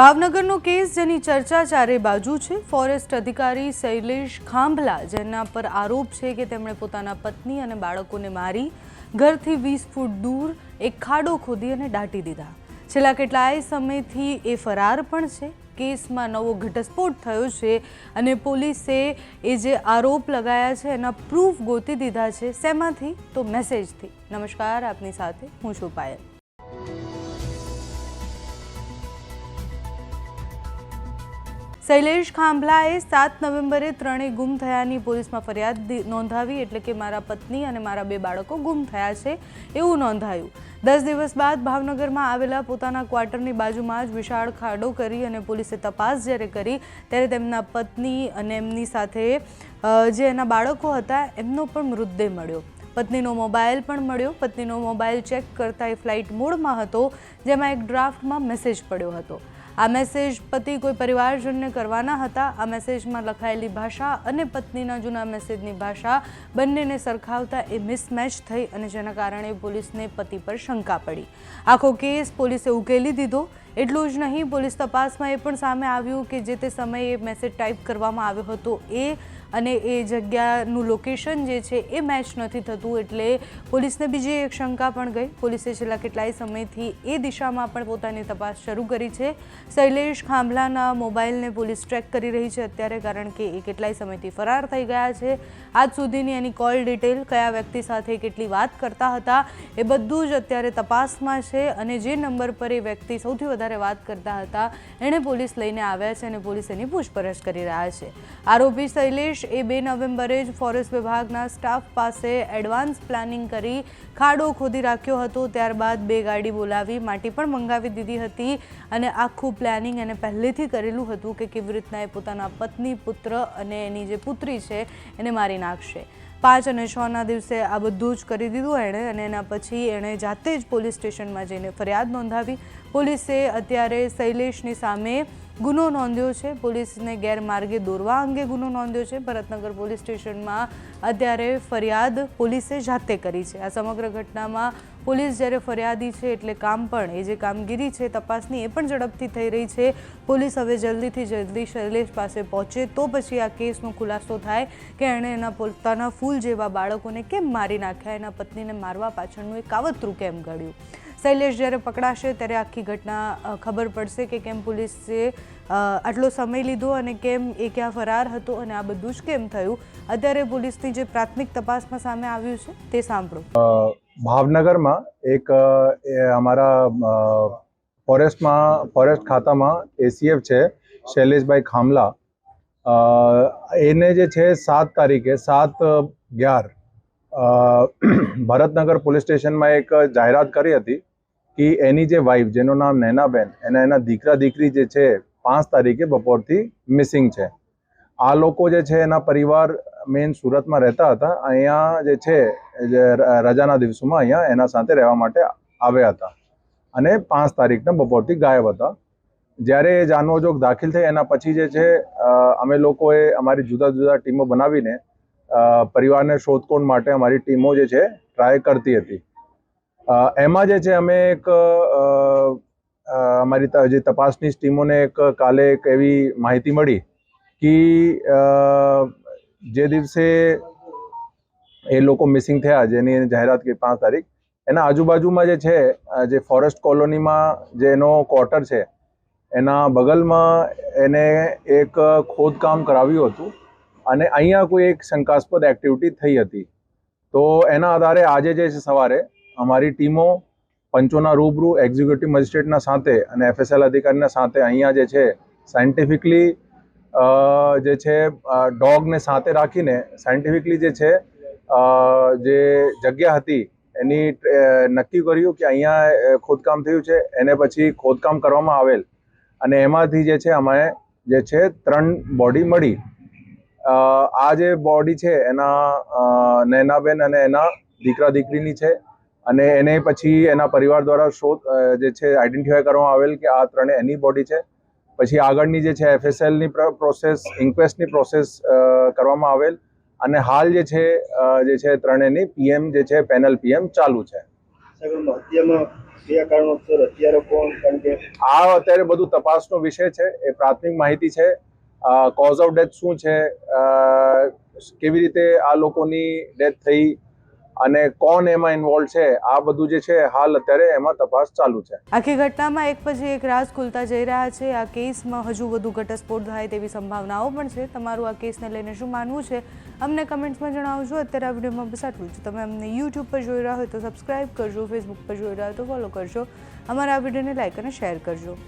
ભાવનગરનો case જેની ચર્ચા ચારે બાજુ છે. ફોરેસ્ટ અધિકારી શૈલેષ ખાંભલા, જેના પર આરોપ છે કે તેમણે પોતાના પત્ની અને બાળકોને મારી ઘરથી વીસ ફૂટ દૂર એક ખાડો ખોદી અને દાટી દીધા. છેલ્લા કેટલાય સમયથી એ ફરાર પણ છે. કેસમાં નવો ઘટસ્ફોટ થયો છે અને પોલીસે એ જે આરોપ લગાયા છે, એના પ્રૂફ ગોતી દીધા છે. શેમાંથી? તો મેસેજથી નમસ્કાર, આપની સાથે હું છું પાયલ. શૈલેષ ખાંભલાએ સાત નવેમ્બરે ત્રણેય ગુમ થયાની પોલીસમાં ફરિયાદ નોંધાવી એટલે કે મારા પત્ની અને મારા બે બાળકો ગુમ થયા છે એવું નોંધાયું. દસ દિવસ બાદ ભાવનગરમાં આવેલા પોતાના ક્વાર્ટરની બાજુમાં જ વિશાળ ખાડો કરી અને પોલીસે તપાસ જ્યારે કરી ત્યારે તેમના પત્ની અને એમની સાથે જે એના બાળકો હતા એમનો પણ મૃતદેહ મળ્યો. પત્નીનો મોબાઈલ પણ મળ્યો. પત્નીનો મોબાઈલ ચેક કરતા એ ફ્લાઇટ મોડમાં હતો, જેમાં એક ડ્રાફ્ટમાં મેસેજ પડ્યો હતો. આ મેસેજ પતિ કોઈ પરિવારજનને કરવાના હતા. આ મેસેજમાં લખાયેલી ભાષા અને પત્નીના જૂના મેસેજની ભાષા બંનેને સરખાવતા એ મિસમેચ થઈ અને જેના કારણે પોલીસને પતિ પર શંકા પડી. આખો કેસ પોલીસે ઉકેલી દીધો. એટલું જ નહીં, પોલીસ તપાસમાં એ પણ સામે આવ્યું કે જે તે સમયે મેસેજ ટાઈપ કરવામાં આવ્યો હતો એ અને એ જગ્યાનું લોકેશન જે છે એ મેચ નથી થતું એટલે પોલીસને બીજી એક શંકા પણ ગઈ. પોલીસે છેલ્લા કેટલાય સમયથી એ દિશામાં પણ પોતાની તપાસ શરૂ કરી છે. શૈલેષ ખાંભલાના મોબાઈલને પોલીસ ટ્રેક કરી રહી છે અત્યારે, કારણ કે એ કેટલાય સમયથી ફરાર થઈ ગયા છે. આજ સુધીની એની કોલ ડિટેલ કયા વ્યક્તિ સાથે કેટલી વાત કરતા હતા એ બધું જ અત્યારે તપાસમાં છે અને જે નંબર પર એ વ્યક્તિ સૌથી વધારે વાત કરતા હતા. એણે પોલીસ લઈને આવ્યા છે અને પોલીસ એની પૂછપરછ કરી રહ્યા છે. આરોપી શૈલેષ એ બે નવેમ્બરે જ ફોરેસ્ટ વિભાગના સ્ટાફ પાસે એડવાન્સ પ્લાનિંગ કરી ખાડો ખોદી રાખ્યો હતો. ત્યારબાદ બે ગાડી બોલાવી માટી પણ મંગાવી દીધી હતી અને આખું પ્લાનિંગ એને પહેલેથી કરેલું હતું કે કેવી રીતના એ પોતાના પત્ની, પુત્ર અને એની જે પુત્રી છે એને મારી નાખશે. પાંચ અને છના દિવસે આ બધું જ કરી દીધું એણે અને એના પછી એણે જાતે જ પોલીસ સ્ટેશનમાં જઈને ફરિયાદ નોંધાવી. પોલીસે અત્યારે શૈલેષની સામે ગુનો નોંધ્યો છે. પોલીસને ગેરમાર્ગે દોરવા અંગે ગુનો નોંધ્યો છે. ભરતનગર પોલીસ સ્ટેશનમાં અત્યારે ફરિયાદ પોલીસે જાતે કરી છે. આ સમગ્ર ઘટનામાં પોલીસ જ્યારે ફરિયાદી છે એટલે કામ પણ, એ જે કામગીરી છે તપાસની, એ પણ ઝડપથી થઈ રહી છે. પોલીસ હવે જલ્દીથી જલ્દી શૈલેષ પાસે પહોંચે તો પછી આ કેસનો ખુલાસો થાય કે એણે એના પોતાના ફૂલ જેવા બાળકોને કેમ મારી નાખ્યા? એના પત્નીને મારવા પાછળનું એક કાવતરું કેમ ઘડ્યું? શૈલેષ જ્યારે પકડાશે ત્યારે આખી ઘટના ખબર પડશે કે કેમ પોલીસે આટલો સમય લીધો અને કેમ એ ક્યાં ફરાર હતો અને આ બધું જ કેમ થયું? અત્યારે પોલીસની જે પ્રાથમિક તપાસમાં સામે આવ્યું છે તે સાંભળો. ભાવનગરમાં એક અમારા ફોરેસ્ટમાં, ફોરેસ્ટ ખાતામાં એસીએફ છે, શૈલેષભાઈ ખામલા. એને જે છે સાત તારીખે, સાત અગિયાર ભરતનગર પોલીસ સ્ટેશનમાં એક જાહેરાત કરી હતી કે એની જે વાઈફ જેનું નામ નૈનાબેન, એના એના દીકરા દીકરી જે છે, પાંચ તારીખે બપોરથી મિસિંગ છે. આ લોકો જે છે એના પરિવાર મેઇન સુરતમાં રહેતા હતા. અહીંયા જે છે રજાના દિવસોમાં અહીંયા એના સાથે રહેવા માટે આવ્યા હતા. અને પાંચ તારીખના બપોરથી ગાયબ હતા. જ્યારે એ જાનવરજોગ દાખલ થઈ એના પછી જે છે અમે લોકોએ અમારી જુદા જુદા ટીમો બનાવીને પરિવારને શોધખોળ માટે અમારી ટીમો જે છે ટ્રાય કરતી હતી. એમાં જે છે, અમે એક અમારી જે તપાસની ટીમોને એક કાલે એક એવી માહિતી મળી કે જે દિવસે એ લોકો મિસિંગ થયા, જેની જાહેરાત કરી પાંચ તારીખ, એના આજુબાજુમાં જે છે જે ફોરેસ્ટ કોલોનીમાં જે એનો ક્વાર્ટર છે, એના બગલમાં એને એક ખોદકામ કરાવ્યું હતું અને અહીંયા કોઈ એક શંકાસ્પદ એક્ટિવિટી થઈ હતી. તો એના આધારે આજે જે છે સવારે અમારી ટીમો પંચોના રૂબરૂ એક્ઝિક્યુટિવ મજિસ્ટ્રેટના સાથે અને એફએસએલ અધિકારીના સાથે અહીંયા જે છે સાયન્ટિફિકલી જે છે ડોગને સાથે રાખીને સાયન્ટિફિકલી જે છે જે જગ્યા હતી, એની નક્કી કર્યું કે અહીંયા ખોદકામ થયું છે, એને પછી ખોદકામ કરવામાં આવેલ. અને એમાંથી જે છે અમે જે છે, ત્રણ બોડી મળી. આ જે બોડી છે, એના નૈનાબેન અને એના દીકરા દીકરીની છે. અને એને પછી એના પરિવાર દ્વારા શોધ જે છે, આઈડેન્ટિફાય કરવામાં આવેલ કે આ ત્રણે એની બોડી છે. પછી આગળની જે છે એફએસએલની પ્રોસેસ ઇન્ક્વેસ્ટની પ્રોસેસ કરવામાં આવેલ. અને હાલ જે છે જે છે ત્રણેયની પીએમ જે છે પેનલ પીએમ ચાલુ છે. આ અત્યારે બધું તપાસનો વિષય છે એ પ્રાથમિક માહિતી છે. કોઝ ઓફ ડેથ શું છે? કેવી રીતે આ લોકોની ડેથ થઈ? અને કોણ એમાં ઇન્વોલ્વ છે, આ બધું જે છે, હાલ અત્યારે એમાં તપાસ ચાલુ છે. આખી ઘટનામાં એક પછી એક રાજ ખુલતા જઈ રહ્યા છે. આ કેસમાં હજુ વધુ ઘટસ્ફોટ થાય તેવી સંભાવનાઓ પણ છે. તમારું આ કેસને લઈને શું માનવું છે, અમને કમેન્ટ્સમાં જણાવજો. અત્યારે આ વિડીયોમાં બસ આટલું જ. તમે અમને યુટ્યુબ પર જોઈ રહ્યા હોય તો સબસ્ક્રાઇબ કરજો ફેસબુક પર જોઈ રહ્યા હોય તો ફોલો કરજો. અમારા આ વિડીયોને લાઇક અને શેર કરજો.